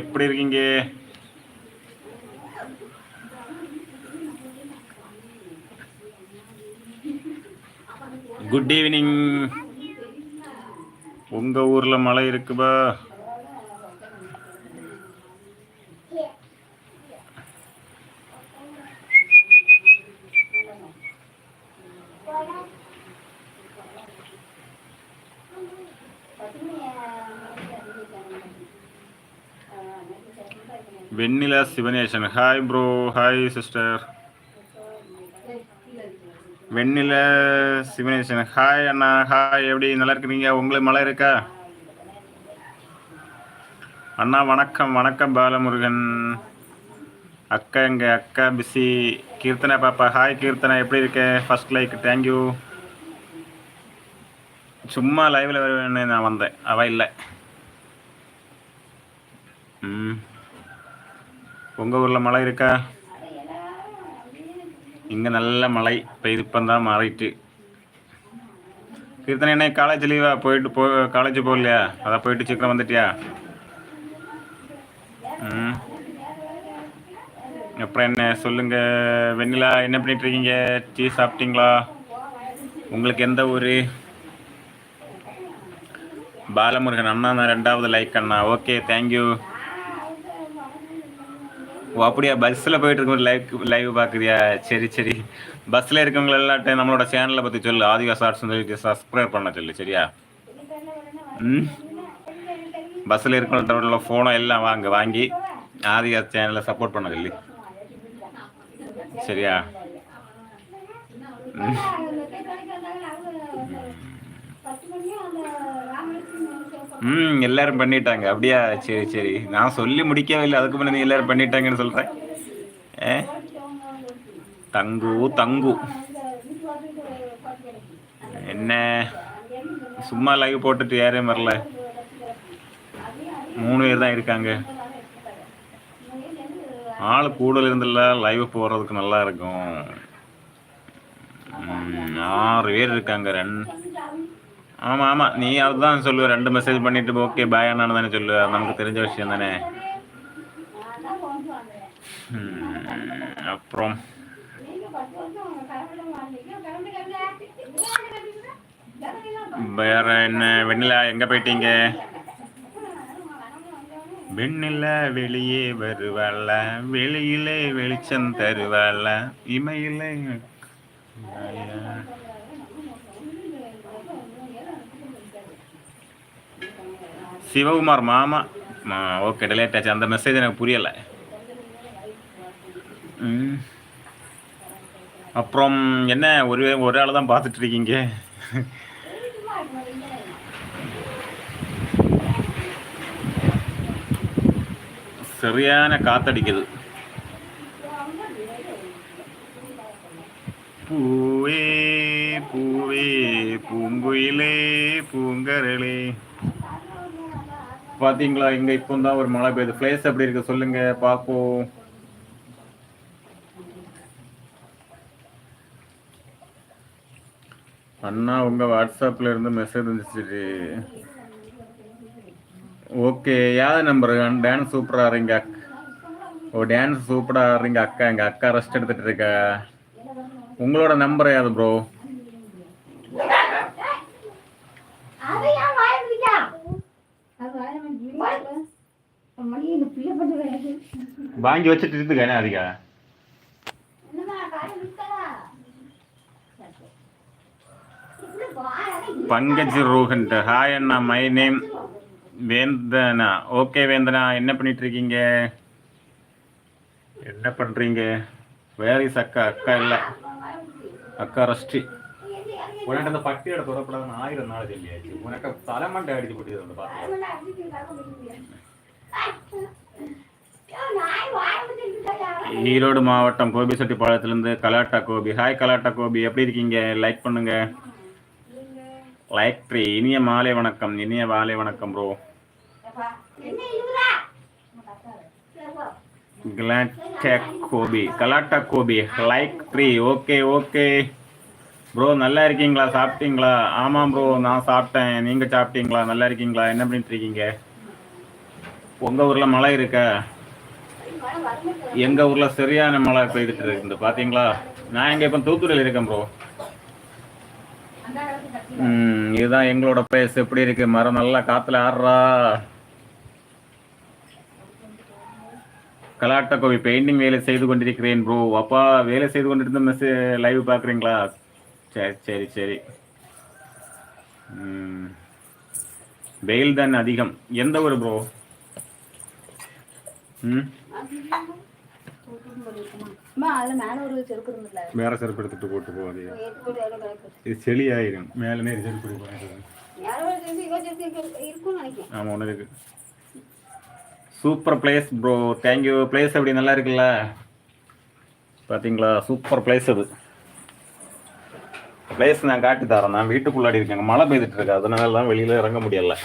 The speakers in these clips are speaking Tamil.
எப்படி இருக்கீங்க? குட் ஈவினிங் உங்க ஊர்ல மழை இருக்குபா வெண்ணிலா Sivanesan hi bro hi sister வெண்ணில சிவனேசன். ஹாய் அண்ணா. ஹாய் எப்படி? நல்லா இருக்கிறீங்க? உங்களுக்கு மழை இருக்கா? அண்ணா வணக்கம். வணக்கம் பாலமுருகன். அக்கா எங்க? அக்கா பிஸி கீர்த்தனா பாப்பா. ஹாய் கீர்த்தனா. எப்படி இருக்க? ஃபர்ஸ்ட் லைக் தேங்க்யூ சும்மா லைவில் வருவேன்னு நான் வந்தேன். அவ இல்லை. ம். உங்கள் ஊரில் மழை இருக்கா? இங்கே நல்ல மழை பெய்து இப்போ தான் மாறிட்டு. கீர்த்தனை என்ன காலேஜ் லீவா போயிட்டு போ காலேஜ் போகலையா? அதான் போயிட்டு சீக்கிரம் வந்துட்டியா? ம். அப்புறம் என்ன சொல்லுங்க. வெண்ணிலா என்ன பண்ணிட்டு இருக்கீங்க டீ சாப்பிட்டீங்களா? உங்களுக்கு எந்த ஊர்? பாலமுருகன் அண்ணா நான் ரெண்டாவது லைக் அண்ணா. ஓகே தேங்க்யூ ஓ அப்படியா? பஸ்ஸில் போயிட்டு இருக்கும் லைவ் லைவ் பார்க்குறியா? சரி சரி. பஸ்ஸில் இருக்கவங்க எல்லாட்டையும் நம்மளோட சேனலை பற்றி சொல்லு. ஆதிகா ஷார்ட்ஸ் சொல்லிட்டு சப்ஸ்கிரைப் பண்ண சொல்லு சரியா? ம்? பஸ்ஸில் இருக்கிறவங்களோட ஃபோனை எல்லாம் வாங்க வாங்கி ஆதிகா சேனலை சப்போர்ட் பண்ண சொல்லி சரியா? ம்? ம் எல்லாரும் பண்ணிட்டாங்க. அப்படியா? சரி சரி. நான் சொல்லி முடிக்கவே இல்லை. அதுக்கு முன்னாடி எல்லாரும் பண்ணிட்டாங்கன்னு சொல்கிறேன் ஏ? தங்கு தங்கு. என்ன? சும்மா லைவ் போட்டுட்டு யாரையும் வரல. மூணு பேர் தான் இருக்காங்க. ஆள் கூடல இருந்தில்ல லைவ் போகிறதுக்கு நல்லா இருக்கும். ஆறு பேர் இருக்காங்க. ரெண்டு ஆமாம் ஆமாம் நீ அதுதான் சொல்லுவ. ரெண்டு மெசேஜ் பண்ணிட்டு ஓகே பாய் அண்ணான்னு தானே சொல்லுவ. நமக்கு தெரிஞ்ச விஷயம் தானே? அப்புறம்? வேற என்ன? வெண்ணிலா எங்க போயிட்டீங்க? வெண்ணிலா வெளியே வருவாள. வெளியிலே வெளிச்சம் தருவாள. இமையிலே சிவகுமார் மாமா. ஓகே டிலேட் ஆச்சு அந்த மெசேஜ் எனக்கு புரியலை. அப்புறம் என்ன ஒரு ஒரு ஆள் தான் பார்த்துட்டு இருக்கீங்க? சரியான காத்தடிக்குது. பூவே பூவே பூங்குயிலே பூங்கரளே. பாத்தீங்களா? இங்க இப்போ தான் ஒரு மழை பெய்யுது. பிளேஸ் எப்படி இருக்கு சொல்லுங்க பாப்போம் அண்ணா உங்க வாட்ஸ்அப்ல இருந்து மெசேஜ் வந்துச்சு ஓகே யாத நம்பர் டான்ஸ் சூப்பரா ஆடுறீங்க அக்- ஓ டான்ஸ் சூப்பரா ஆடுறீங்க அக்கா. எங்க அக்கா ரெஸ்ட் எடுத்துட்டு இருக்கா? உங்களோட நம்பர் யாது ப்ரோ வாங்கி வச்சுட்டு இருந்துக்க அதிகா? Pankaj Rohan hi Anna my name Vendhana. Okay Vendhana என்ன பண்ணிட்டு இருக்கீங்க என்ன பண்றீங்க? வேர் இஸ் அக்கா? அக்கா இல்ல. அக்கா ரஷ்டி உனக்கு அந்த பட்டியோட தொடப்படாத ஆயிரம் நாள் சொல்லியாச்சு உனக்கு தலைமண்டை அடிச்சு போட்டு வந்து பார்த்து ஈரோடு மாவட்டம் கோபிசெட்டிப்பாளையத்திலிருந்து கலாட்டா கோபி. ஹாய் கலாட்டா கோபி. எப்படி இருக்கீங்க? லைக் பண்ணுங்க. லைக் த்ரீ இனிய மாலை வணக்கம். இனிய மாலை வணக்கம் bro கிளாட்டா Gopi. Galatta Gopi. Like three okay okay bro நல்லா இருக்கீங்களா? சாப்பிட்டீங்களா? ஆமாம் ப்ரோ நான் சாப்பிட்டேன். நீங்கள் சாப்பிட்டீங்களா? நல்லா இருக்கீங்களா? என்ன பண்ணிட்டு இருக்கீங்க? உங்கள் ஊரில் மழை இருக்கா? எங்க ஊர்ல சரியான மழை பெய்துட்டு இருக்குது பாத்தீங்களா? நான் இங்க இப்ப தூத்துக்குடியில் இருக்கேன் ப்ரோ இதுதான் எங்களோட பிளேஸ் எப்படி இருக்கு? மரம் நல்லா காத்துல ஆடுறா. கலாட்ட கோவி பெயிண்டிங் வேலை செய்து கொண்டிருக்கிறேன் ப்ரோ அப்பா வேலை செய்து கொண்டிருந்த மெஸ் லைவ் பார்க்குறீங்களா சரி சரி சரி. வெயில் தான் அதிகம். எந்த ஊர் ப்ரோ ம்? வேற செருப்பு எடுத்துட்டு போட்டு போவாது இது செளி ஆயிரும் மேலே நேரி செருப்பு எடுப்பாங்க ஆமாம் ஒன்று இருக்கு. Super place bro thank you place அப்படி நல்லா இருக்குல்ல? பார்த்தீங்களா சூப்பர் பிளேஸ் அது. பிளேஸ் நான் காட்டி தரேன். நான் வீட்டுக்குள்ளாடி இருக்கேங்க மழை பெய்துட்டு இருக்கு. அதனால தான் இறங்க முடியலை.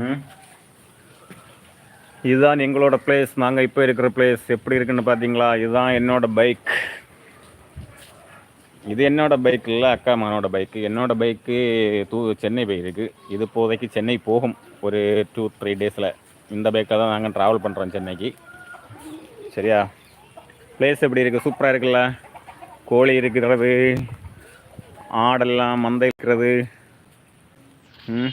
ம்? இதுதான் எங்களோட பிளேஸ் நாங்கள் இப்போ இருக்கிற பிளேஸ் எப்படி இருக்குன்னு பார்த்தீங்களா? இதுதான் என்னோட பைக் இது என்னோட பைக் இல்லை அக்கா மகனோட பைக்கு என்னோட பைக்கு தூ சென்னை போயிருக்கு. இது இப்போதைக்கு சென்னை போகும். ஒரு டூ த்ரீ டேஸில் இந்த பைக்கில் தான் நாங்கள் ட்ராவல் பண்ணுறோம் சென்னைக்கு. சரியா? பிளேஸ் எப்படி இருக்குது சூப்பராக இருக்குல்ல? கோழி இருக்கிறது ஆடெல்லாம் மந்தை இருக்கிறது. ம்?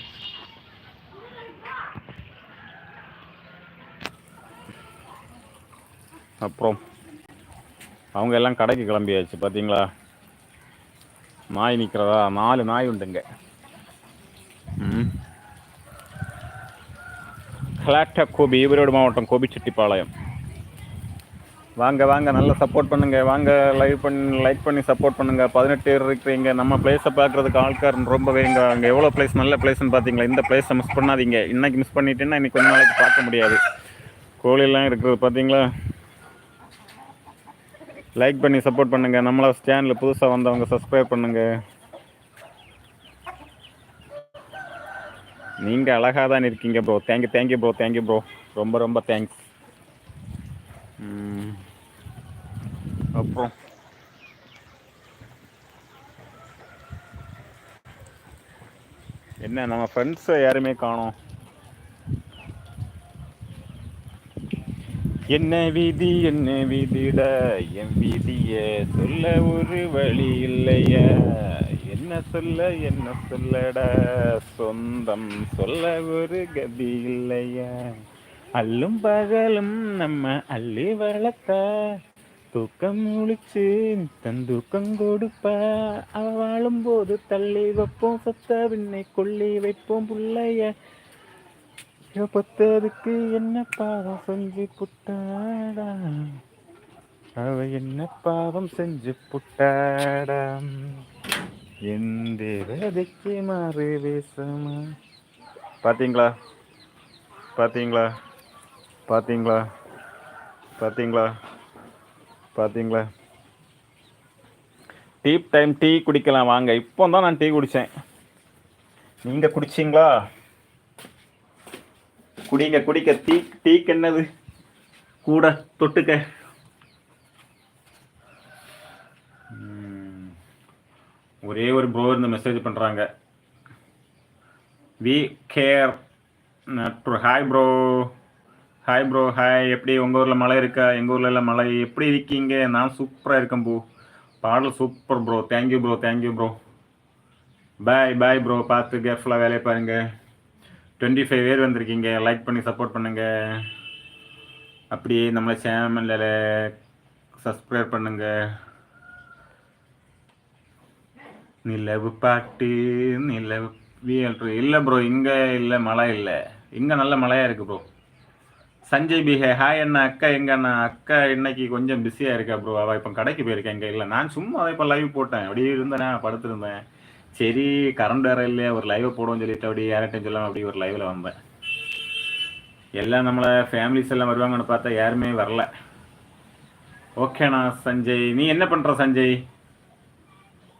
அப்புறம் அவங்க எல்லாம் கடைக்கு கிளம்பியாச்சு பார்த்தீங்களா நாய் நிற்கிறதா நாலு நாய் உண்டுங்க. ம். கலாட்டா கோபி ஈரோடு மாவட்டம் கோபிச்செட்டிப்பாளையம். வாங்க வாங்க நல்லா சப்போர்ட் பண்ணுங்கள் வாங்க லைவ் பண்ணி லைக் பண்ணி சப்போர்ட் பண்ணுங்கள் பதினெட்டு பேர் இருக்கிறீங்க. நம்ம பிளேஸை பார்க்குறதுக்கு ஆட்கார் ரொம்பவே இங்கே அங்கே எவ்வளோ பிளேஸ் நல்ல பிளேஸ்னு பார்த்தீங்களா இந்த பிளேஸை மிஸ் பண்ணாதீங்க. இன்னைக்கு மிஸ் பண்ணிட்டீங்கன்னா இன்னைக்கு கொஞ்ச நாளைக்கு பார்க்க முடியாது. கோழிலாம் இருக்குது பார்த்தீங்களா லைக் பண்ணி சப்போர்ட் பண்ணுங்கள் நம்மளை சேனலில் புதுசாக வந்தவங்க சப்ஸ்கிரைப் பண்ணுங்கள் நீங்கள் அழகாக தான் இருக்கீங்க bro thank you thank you bro thank you bro ரொம்ப ரொம்ப தேங்க்ஸ் அப்புறம். என்ன நம்ம ஃப்ரெண்ட்ஸை யாருமே காணோம்? என்ன விதி என்ன விதிட? என் விதிய சொல்ல ஒரு வழி இல்லையா. என்ன சொல்ல என்ன சொல்லட? சொந்தம் சொல்ல ஒரு கதி இல்லையா. அல்லும் பகலும் நம்ம அள்ளி வளர்த்த. தூக்கம் முழிச்சு தன் தூக்கம் கொடுப்ப. அவ வாழும் போது தள்ளி வைப்போம் சத்த விண்ணை கொள்ளி வைப்போம் பிள்ளைய. பொத்தருக்கு என்ன பாவம் செஞ்சு புட்டாடா? அவ என்ன பாவம் செஞ்சு புட்டாடா? எந்த வேதைக்கு மாறு வேசமா பார்த்தீங்களா பார்த்தீங்களா பார்த்தீங்களா பார்த்தீங்களா பார்த்தீங்களா டீ டைம் டீ குடிக்கலாம் வாங்க. இப்போ தான் நான் டீ குடித்தேன் நீங்கள் குடிச்சிங்களா? குடிங்க குடிக்க டீ டீக்கு என்னது? கூட தொட்டுக்க. ஒரே ஒரு ப்ரோ இருந்து மெசேஜ் பண்ணுறாங்க we care hi bro hi bro hi எப்படி உங்கள் ஊரில் மழை இருக்கா? எங்கள் ஊரில் எல்லாம் மழை? எப்படி இருக்கீங்க? நான் சூப்பராக இருக்கேன் ப்ரோ பாடல் super bro thank you bro thank you bro bye bye bro பார்த்து கேர்ஃபுல்லாக வேலையை பாருங்கள் டுவெண்ட்டி ஃபைவ் பேர் வந்திருக்கீங்க. லைக் பண்ணி சப்போர்ட் பண்ணுங்க. அப்படியே நம்மளை சேனலில் சப்ஸ்கிரைப் பண்ணுங்க. நிலவு பாட்டு நிலவு இல்லை ப்ரோ இங்கே இல்லை மழை இல்லை. இங்கே நல்ல மழையாக இருக்குது ப்ரோ சஞ்சய் பிஹே ஹாய் அண்ணா அக்கா எங்க அண்ணா? அக்கா இன்னைக்கு கொஞ்சம் பிஸியாக இருக்கா ப்ரோ அவள் இப்போ கடைக்கு போயிருக்கேன் இங்கே இல்லை நான் சும்மா இப்போ லைவ் போட்டேன். அப்படியே இருந்தேன் படுத்திருந்தேன். சரி கரண்ட் வேற இல்லையா? ஒரு லைவ் போடுவோம்னு சொல்லிட்டு அப்படி யார்கிட்டையும் சொல்லலாம் அப்படி ஒரு லைவ்ல வந்தேன். எல்லாம் நம்மளை ஃபேமிலிஸ் எல்லாம் வருவாங்கன்னு பார்த்தா யாருமே வரல. ஓகேண்ணா சஞ்சய். நீ என்ன பண்ற சஞ்சய்?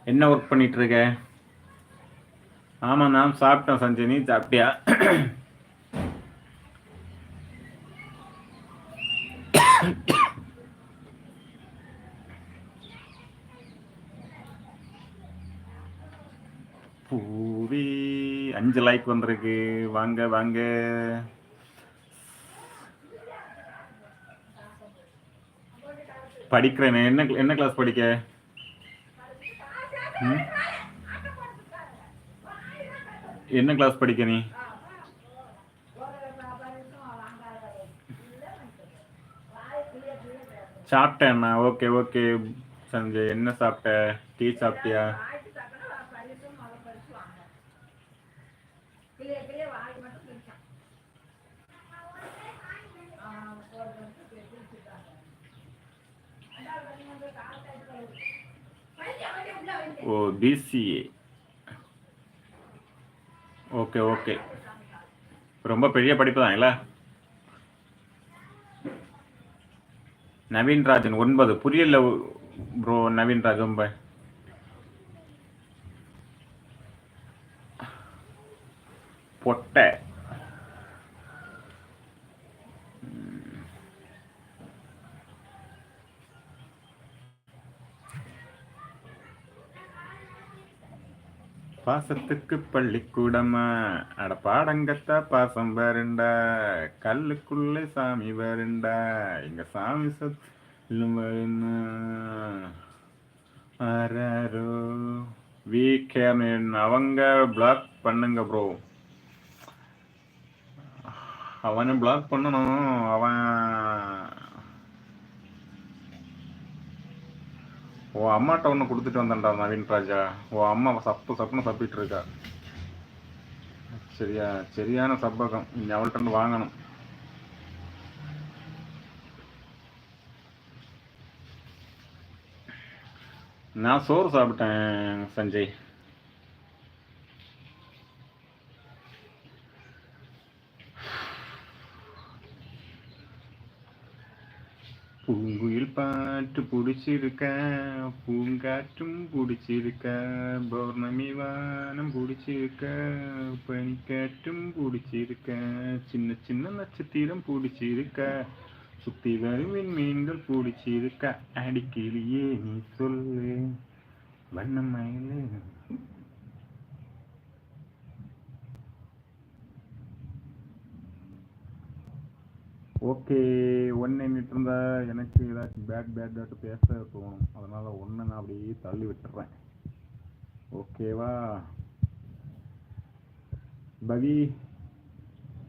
என்ன ஒர்க் பண்ணிட்டு இருக்க? ஆமா நான் சாப்பிட்டேன் சஞ்சய். நீ சாப்பிட்டியா? அஞ்சு லைக் வந்திருக்கு. வாங்க வாங்க. படிக்கிறேன். என்ன என்ன கிளாஸ் படிக்க? என்ன கிளாஸ் படிக்க நீ? சாப்பிட்டேண்ணா ஓகே ஓகே சஞ்சய் என்ன சாப்பிட்ட? டீ சாப்பிட்டியா? ஓ பிசிஏ ஓகே ஓகே ரொம்ப பெரிய படிப்பு தான் இல்ல? நவீன் ராஜன் ஒன்பது. புரியல ப்ரோ நவீன்ராஜ் ரொம்ப பொட்டை. பாசத்துக்கு பள்ளிக்கூடமா அட பாடங்கத்தா பாசம் வருண்டா கல்லுக்குள்ளே சாமி வருண்டா எங்க சாமி சொல்லும் வருண்டா. ஆராரோ? வி. அவங்க பிளாக் பண்ணுங்க ப்ரோ அவனை பிளாக் பண்ணணும். அவன் ஓ அம்மாட்ட ஒன்று கொடுத்துட்டு வந்தேன்டா நவீன் ராஜா. ஓ அம்மா சப்பு சப்புன்னு சப்பிட்டு இருக்கா. சரியா சரியான சப்பகம். இனி அவள்கிட்ட வாங்கணும். நான் சோறு சாப்பிட்டேன் சஞ்சய் பூங்குயில் பாட்டு பிடிச்சிருக்க பூங்காற்றும் பிடிச்சிருக்க பௌர்ணமி வானம் பிடிச்சிருக்க பனிக்காற்றும் பிடிச்சிருக்க சின்ன சின்ன நட்சத்திரம் பிடிச்சிருக்க சுத்தி வரும் மீன்கள் பிடிச்சிருக்க அடிக்கிளியே நீ சொல்லு வண்ணமயிலே ஓகே ஒன்று நின்றுட்டு இருந்தா எனக்கு ஏதாச்சும் பேட் பேட் பேச தோணும். அதனால் ஒன்று நான் அப்படியே தள்ளி விட்டுறேன். ஓகேவா? பவி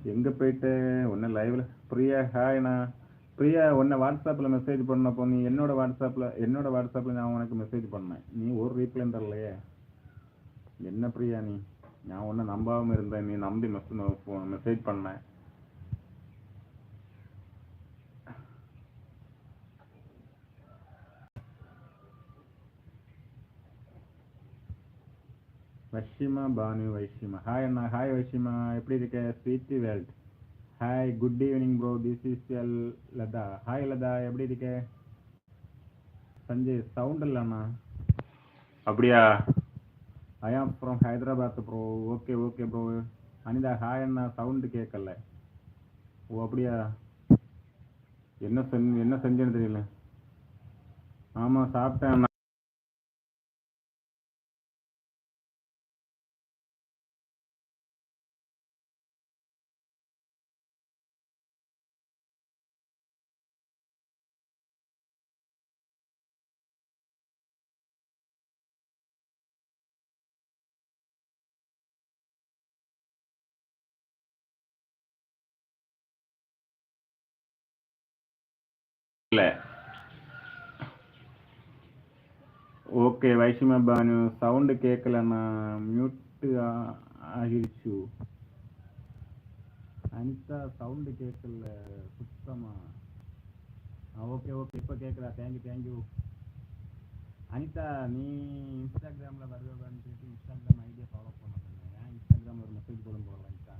எங்கே போயிட்டு ஒன்று லைவில் பிரியா ஹாய்ண்ணா பிரியா உன்னை வாட்ஸ்அப்பில் மெசேஜ் பண்ணப்போ நீ என்னோட வாட்ஸ்அப்பில் என்னோட வாட்ஸ்அப்பில் நான் உனக்கு மெசேஜ் பண்ணேன். நீ ஒரு ரீப்ளையும் தரலையே. என்ன பிரியா நீ? நான் ஒன்று நம்பாமல் இருந்தேன். நீ நம்பி மெசேஜ் மெசேஜ் பண்ணேன். வஷிமா பானு வைஷிமா ஹாய் அண்ணா ஹாய் வைஷிமா எப்படி இருக்க? Sweety world hi good evening bro this is L Latha. Hi Latha எப்படி இருக்க? சஞ்சய் சவுண்ட் இல்லைண்ணா அப்படியா? I am from Hyderabad bro okay okay bro Anitha hi Anna. Sound கேட்கல ஓ அப்படியா? என்ன செஞ்சு என்ன செஞ்சேன்னு தெரியல. ஆமாம் சாப்பிட்டேன் அண்ணா. இல்லை ஓகே வைஷ்ணவ பானு சவுண்டு கேட்கலண்ணா மியூட்டு ஆகிடுச்சு அனிதா சவுண்டு கேட்கல சுத்தமா ஆ ஓகே ஓகே இப்போ கேட்குறா தேங்க்யூ தேங்க்யூ அனிதா நீ இன்ஸ்டாகிராமில் வருவான்னு சொல்லிட்டு இன்ஸ்டாகிராம் ஐடியா ஃபாலோ பண்ண சொன்னேன் ஏன் இன்ஸ்டாகிராமில் ஒரு மெசேஜ் கூட போகலாம் அனிதா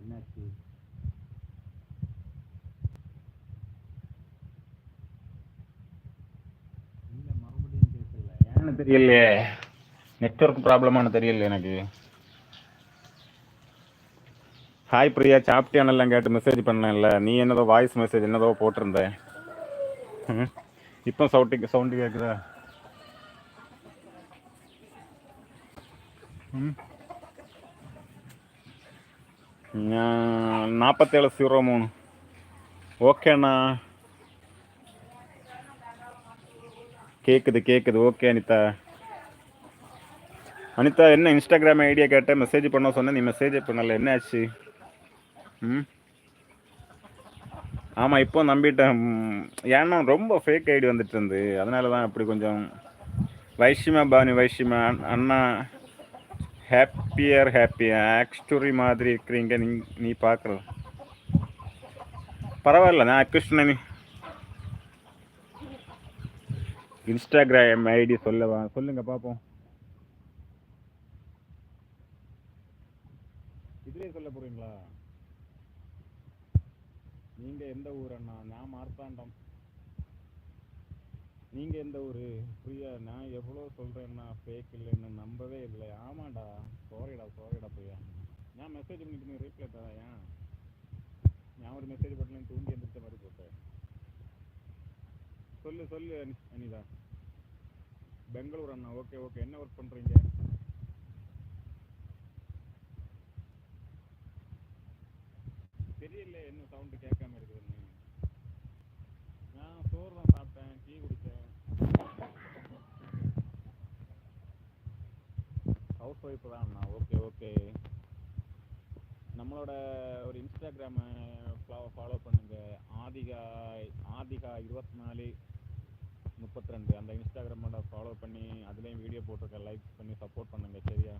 என்னாச்சு இல்லை மறுபடியும் என்னன்னு தெரியலையே. நெட்ஒர்க் ப்ராப்ளமானு தெரியல எனக்கு. ஹாய் பிரியா சாப்பிட்டியானெல்லாம் கேட்டு மெசேஜ் பண்ணேன்ல. நீ என்னதோ வாய்ஸ் மெசேஜ் என்னதோ போட்டிருந்த. ம். இப்போ சவுண்டு சவுண்டு கேட்குதா ம் நாற்பத்தேழு ஜீரோ மூணு. ஓகேண்ணா கேட்குது கேட்குது ஓகே அனிதா. அனிதா என்ன இன்ஸ்டாகிராம் ஐடியா கேட்டேன் மெசேஜ் பண்ண சொன்னேன் நீ மெசேஜ் பண்ணல. என்ன ஆச்சு ம்? ஆமாம் இப்போ நம்பிட்டேன். ஏன்னா ரொம்ப ஃபேக் ஐடி வந்துட்டு இருந்து. அதனால தான் அப்படி கொஞ்சம் வைஷ்மா பானி வைஷ்மா அண்ணா ஹாப்பியர் ஹாப்பியா ஆக்ஸ்டோரி மாதிரி இருக்கிறீங்க. நீ நீ பார்க்குறது பரவாயில்ல நான் கிருஷ்ணனி நீ இன்ஸ்டாகிராம் ஐடி சொல்லவா? சொல்லுங்க பார்ப்போம் இதுலயே சொல்ல போறீங்களா? நீங்க எந்த ஊர் அண்ணா? நான் மார்த்தாண்டம். நீங்க எந்த ஊரு? பிரியா நான் எவ்வளோ சொல்றேன்னா ஃபேக் இல்லைன்னு நம்பவே இல்லை. ஆமாடா சாரிடா சாரிடா பிரியா. நான் மெசேஜ் பண்ணிட்டு நீ ரீப்ளை தரையா நான் ஒரு மெசேஜ் பண்ணலன்னு தூங்கி எந்திரிச்ச மாதிரி போட்டேன். சொல்லு சொல்லு அனி- அனிதா. பெங்களூர் அண்ணா ஓகே ஓகே என்ன ஒர்க் பண்ணுறீங்க தெரியல என்ன சவுண்டு கேட்காம இருக்குதுன்னு நான் சோறு தான் சாப்பிட்டேன் டீ குடித்தேன் ஹவுஸ் ஒய்ஃப் தான் அண்ணா ஓகே ஓகே நம்மளோட ஒரு இன்ஸ்டாகிராமை ஃபாலோ பண்ணுங்க. ஆதிகா ஆதிகா இருபத்தி நாலு முப்பத்தி ரெண்டு அந்த இன்ஸ்டாகிராமோட ஃபாலோ பண்ணி அதுலேயும் வீடியோ போட்டிருக்கேன் லைக் பண்ணி சப்போர்ட் பண்ணுங்க சரியா?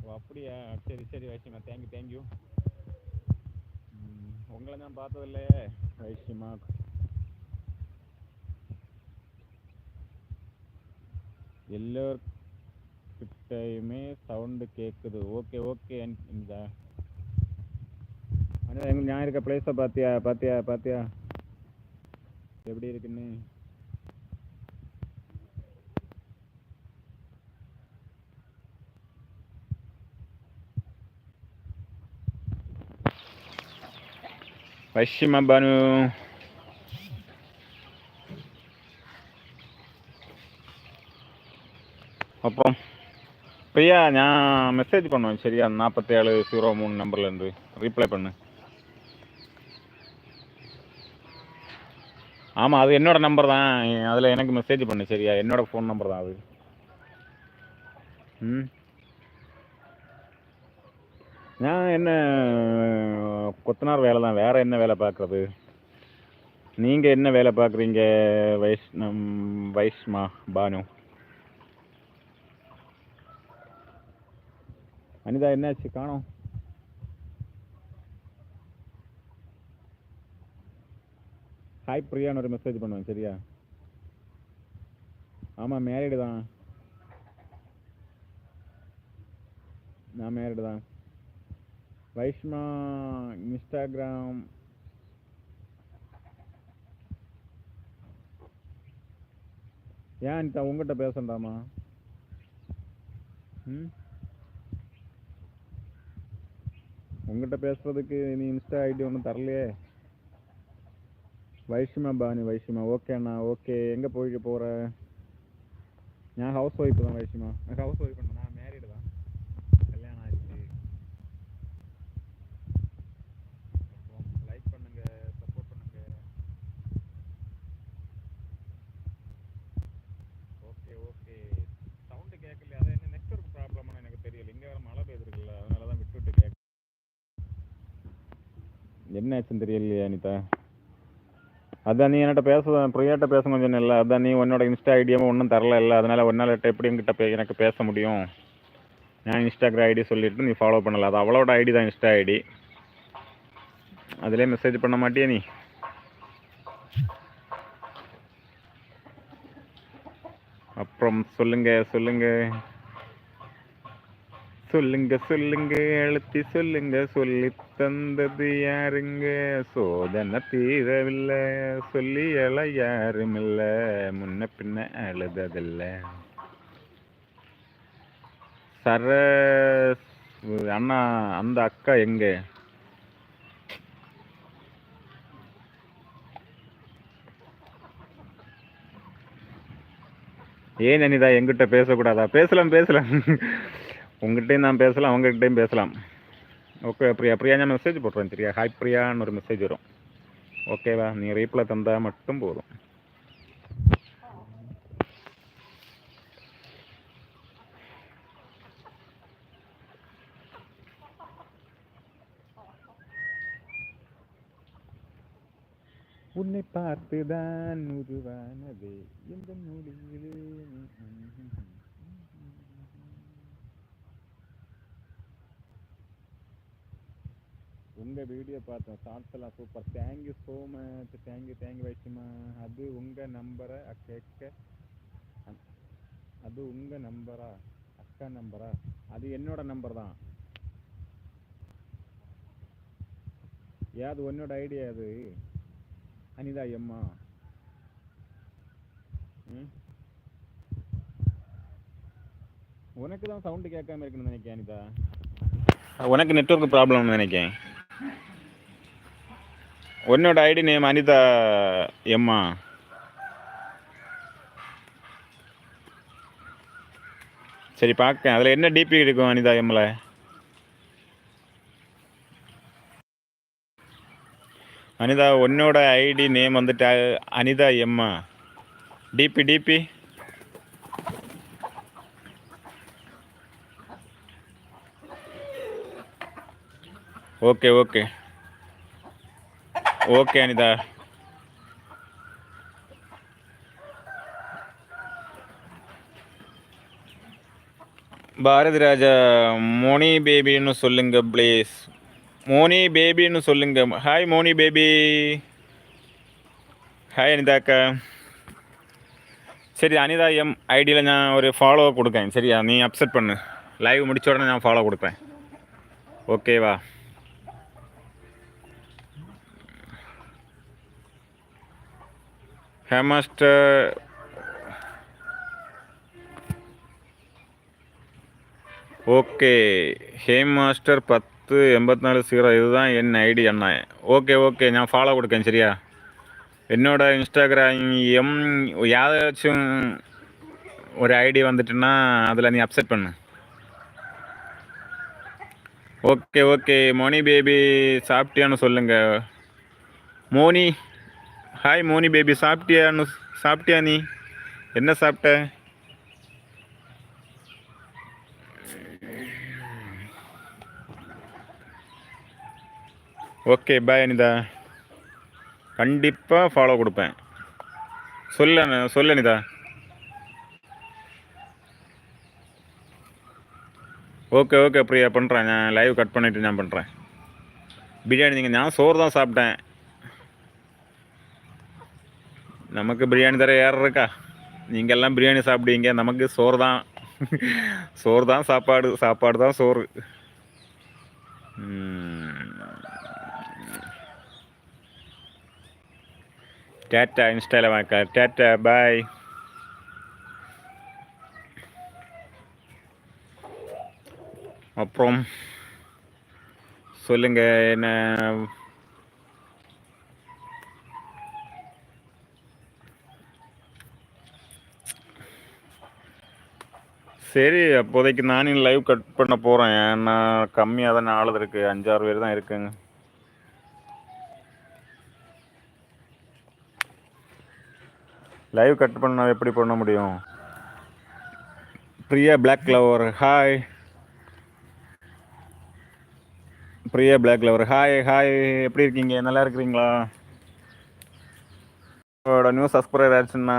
ஓ அப்படியா? சரி சரி வைஷ்யமா தேங்க்யூ தேங்க்யூ உங்களை நான் பார்த்ததில்லையே வைஷ்யமா எல்லோர்கிட்டையுமே சவுண்டு கேட்குது ஓகே ஓகே இந்த. அண்ணா எங்க நான் இருக்க பிளேஸை பார்த்தியா பார்த்தியா பார்த்தியா எப்படி இருக்குன்னு? வைஷ்யமா பானு. அப்புறம் பிரியா நான் மெசேஜ் பண்ணுவேன். சரியா? நாற்பத்தேழு ஜீரோ மூணு நம்பர்லேருந்து ரீப்ளை பண்ணு. ஆமாம் அது என்னோடய நம்பர் தான். அதில் எனக்கு மெசேஜ் பண்ணு சரியா? என்னோடய ஃபோன் நம்பர் தான் அது. ம். நான் என்ன கொத்தனார் வேலை தான். வேறு என்ன வேலை பார்க்குறது? நீங்கள் என்ன வேலை பார்க்குறீங்க வைஷ் நம் வைஷ்மா பானு? அனிதா என்னாச்சு? காணோம். ஹாய் பிரியான்னு ஒரு மெசேஜ் பண்ணுவேன் சரியா? ஆமாம் மேரிடு தான். நான் மேரிடு தான். வைஷ்மா இன்ஸ்டாகிராம் ஏன் அனிதா உங்கள்கிட்ட பேசண்டாமா? ம்? உங்ககிட்ட பேசுறதுக்கு நீ இன்ஸ்டா ஐடி ஒன்றும் தரலையே. வைஷ்மா பானி வைஷ்மா ஓகேண்ணா ஓகே எங்கே போயிட்டு போகிற நான் ஹவுஸ் ஒய்ஃப் தான் வைஷ்மா ஹவுஸ் ஒய்ஃப் பண்ணா நான் மேரீடு தான் கல்யாணம் ஆயிடுச்சு லைக் பண்ணுங்க சப்போர்ட் பண்ணுங்க ஓகே ஓகே சவுண்டு கேட்கல அதான் என்ன நெட்ஒர்க் ப்ராப்ளம்னு எனக்கு தெரியல இங்கே வேறு மழை பெய்திருக்குல்ல அதனால தான் விட்டு விட்டு கேட்க என்ன ஆச்சுன்னு தெரியலையா அனிதா. அதான் நீ என்கிட்ட பேச பிரியாட்ட பேச கொஞ்சம் இல்லை அதான் நீ உன்னோட இன்ஸ்டா ஐடியாவும் ஒன்றும் தரல இல்லை அதனால ஒன்றால் எப்படி என்கிட்ட பே எனக்கு பேச முடியும்? நான் இன்ஸ்டாகிராம் ஐடி சொல்லிட்டு நீ ஃபாலோ பண்ணல அது அவளோட ஐடி தான் இன்ஸ்டா ஐடி. அதிலே மெசேஜ் பண்ண மாட்டியா நீ? அப்புறம் சொல்லுங்க சொல்லுங்க. சொல்லுங்க சொல்லுங்க அழுத்தி சொல்லுங்க சொல்லி தந்தது யாருங்க? சோதனை தீரவில்லை சொல்லி எழ யாரும் இல்லை முன்ன பின்ன அழுததில்ல. சர அண்ணா அந்த அக்கா எங்க? ஏன் அனிதா எங்கிட்ட பேசக்கூடாதா? பேசலாம் பேசலாம். உங்கள்கிட்டையும் நான் பேசலாம் அவங்ககிட்டையும் பேசலாம். ஓகே பிரியா பிரியா நான் மெசேஜ் போட்டுறேன் சரியா ஹாய் பிரியான்னு ஒரு மெசேஜ் வரும். ஓகேவா நீ ரீப்ளை தந்தால் மட்டும் போதும். உன்னை பார்த்துதான் உருவானது. இந்த மொழியிலே உங்கள் வீடியோ பார்த்தேன். ஷார்ட்ஸ் எல்லாம் super thank you so much thank you thank you வைக்குமா அது உங்கள் நம்பரை கேட்க அது உங்கள் நம்பரா அக்கா நம்பரா அது என்னோட நம்பர் தான். ஏ அது உன்னோட ஐடியா அது? அனிதா எம்மா ம்? உனக்கு தான் சவுண்டு கேட்காம இருக்குன்னு நினைக்கிறேன் அனிதா? உனக்கு நெட்ஒர்க் ப்ராப்ளம்னு நினைக்கிறேன். உன்னோட ஐடி நேம் அனிதா எம்மா. சரி பார்க்க அதில் என்ன டிபி இருக்கும் அனிதா எம்மில் அனிதா உன்னோட ஐடி நேம் வந்துட்டு அனிதா எம்மா DP DP okay okay okay Anitha. Bharathi Raja Moni பேபின்னு சொல்லுங்க ப்ளீஸ் மோனி பேபின்னு சொல்லுங்க. Hi Moni baby. ஹாய் அனிதாக்கா சரி அனிதா எம் ஐடியில் நான் ஒரு ஃபாலோ கொடுக்கேன் சரியா? நீ அப்செட் பண்ணு. லைவ் முடிச்ச உடனே நான் ஃபாலோ கொடுப்பேன். ஓகேவா ஹேமாஸ்டர் ஓகே ஹேம் மாஸ்டர் பத்து எண்பத்தினாலு சீரோ இதுதான் என் ஐடி அண்ணா. ஓகே ஓகே நான் ஃபாலோ கொடுக்கேன் சரியா? என்னோட இன்ஸ்டாகிராம் எம் யாராச்சும் ஒரு ஐடி வந்துட்டுன்னா அதில் நீ அப்செட் பண்ணு. ஓகே ஓகே மோனி பேபி சாப்பிட்டியான்னு சொல்லுங்கள் மோனி ஹாய் மோனி பேபி சாப்பிட்டியான்னு சாப்பிட்டியா நீ? என்ன சாப்பிட்ட? Okay bye Anitha. கண்டிப்பாக ஃபாலோ கொடுப்பேன். சொல்ல அனு- சொல்லு அனிதா. ஓகே ஓகே பிரியா பண்ணுறேன் நான் லைவ் கட் பண்ணிவிட்டு நான் பண்ணுறேன் பிரியாணி நீங்கள் நான் சோறு தான் சாப்பிட்டேன். நமக்கு பிரியாணி தர யார் இருக்கா? நீங்கள் எல்லாம் பிரியாணி சாப்பிடுவீங்க. நமக்கு சோறு தான். சோறு தான் சாப்பாடு. சாப்பாடு தான் சோறு. டேட்டா இன்ஸ்டாவில் வாங்க. Data bye. அப்புறம் சொல்லுங்கள் என்ன சரி அப்போதைக்கு நானும் லைவ் கட் பண்ண போகிறேன் ஏன்னா கம்மியாக தான் ஆளுது இருக்குது அஞ்சாறு பேர் தான் இருக்குங்க. லைவ் கட் பண்ண எப்படி பண்ண முடியும்? Priya black lover hi Priya black lover hi hi எப்படி இருக்கீங்க? நல்லா இருக்கிறீங்களா? உங்களோட நியூ சப்ஸ்கிரைபர் ஆச்சுன்னா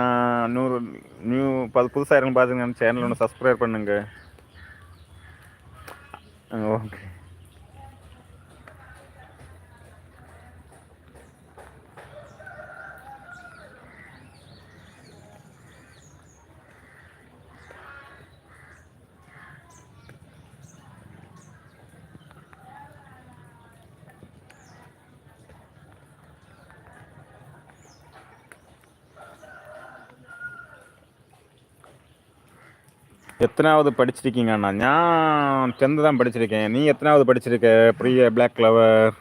நூறு நியூ பது புதுசாக இருக்கு பார்த்துங்க சேனல் ஒன்று சப்ஸ்கிரைப் பண்ணுங்க. ஓகே எத்தனாவது படிச்சிருக்கீங்க அண்ணா? நான் டென்த்து தான் படிச்சிருக்கேன். நீ எத்தனாவது படிச்சிருக்க? பிரிய பிளாக் கிளவர்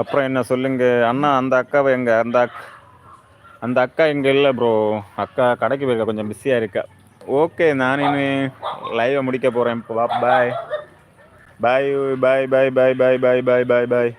அப்புறம் என்ன சொல்லுங்க? அண்ணா அந்த அக்காவை எங்கே? அந்த அக் அந்த அக்கா எங்கே இல்லை ப்ரோ அக்கா கடைக்கு போயிருக்கா. கொஞ்சம் பிஸியாக இருக்கா. ஓகே நான் இனி லைவை முடிக்க போகிறேன் இப்போ பாய் பாய் பாய் பாய் பாய் பாய் பாய் பாய் பாய் பாய்